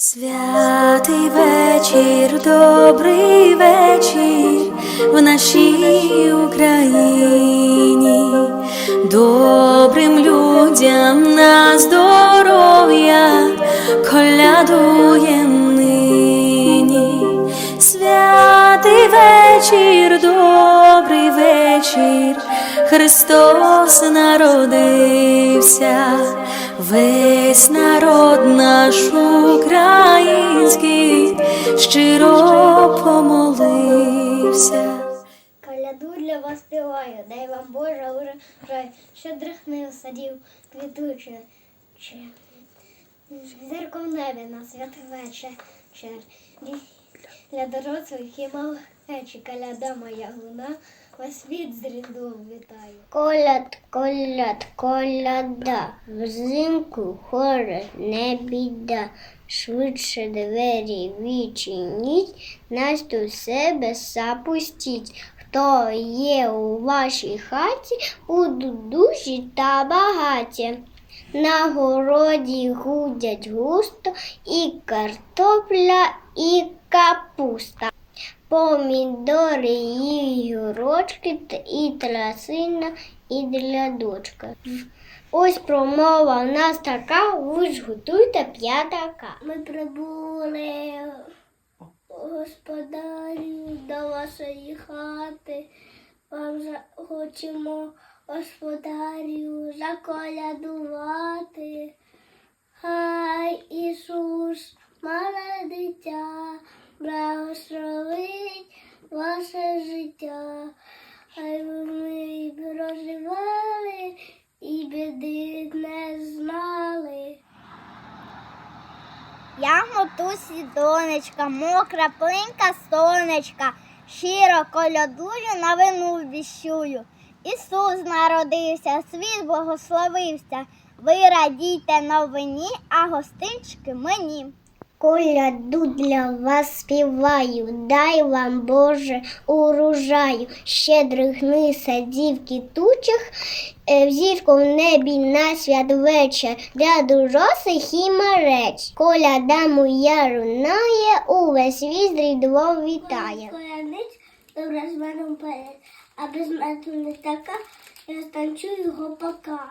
Святий вечір, добрий вечір в нашій Україні, добрим людям на здоров'я колядуєм нині. Святий вечір, добрий вечір, Христос народився, весь народ наш український щиро помолився. Коляду для вас співаю, дай вам Боже урожай, щедрих нив садів квітуче. Зірко в небі на святий вечір. Для дорослих і малечі коляда моя луна, весь світ з вітаю. Коляд, коляд, коляда, взимку хоре не біда, швидше двері відчиніть, Настю в себе запустіть. Хто є у вашій хаті, будуть душі та багаті. На городі гудять густо і картопля, і капуста. Помідори і гірочки, і трясина, і для дочки. Ось промова у нас така, ви ж готуйте п'ятака. Ми прибули, господарю, до вашої хати. Вам же хочемо, господарю, заколядувати. Хай Ісус, мале дитя, благословить ваше життя. Хай ви ми проживали і біди не знали. Я мотусі донечка, мокра плинка сонечка, щиро колядую, новину віщую. Ісус народився, світ благословився. Ви радійте новині, а гостинчики мені. Коляду для вас співаю, дай вам Боже урожаю, щедрих дни садів кітучих, е, взірку в небі на святвечір, для дорослих і мереч. Коляда моя рунає, увесь віз різдво вітає. Колядниць добре з мене вперед, а без мене не така, я станчу його пока.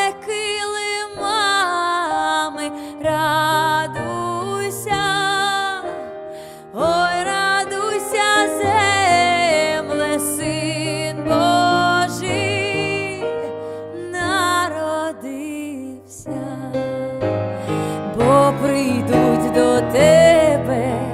народився, бо прийдуть до тебе.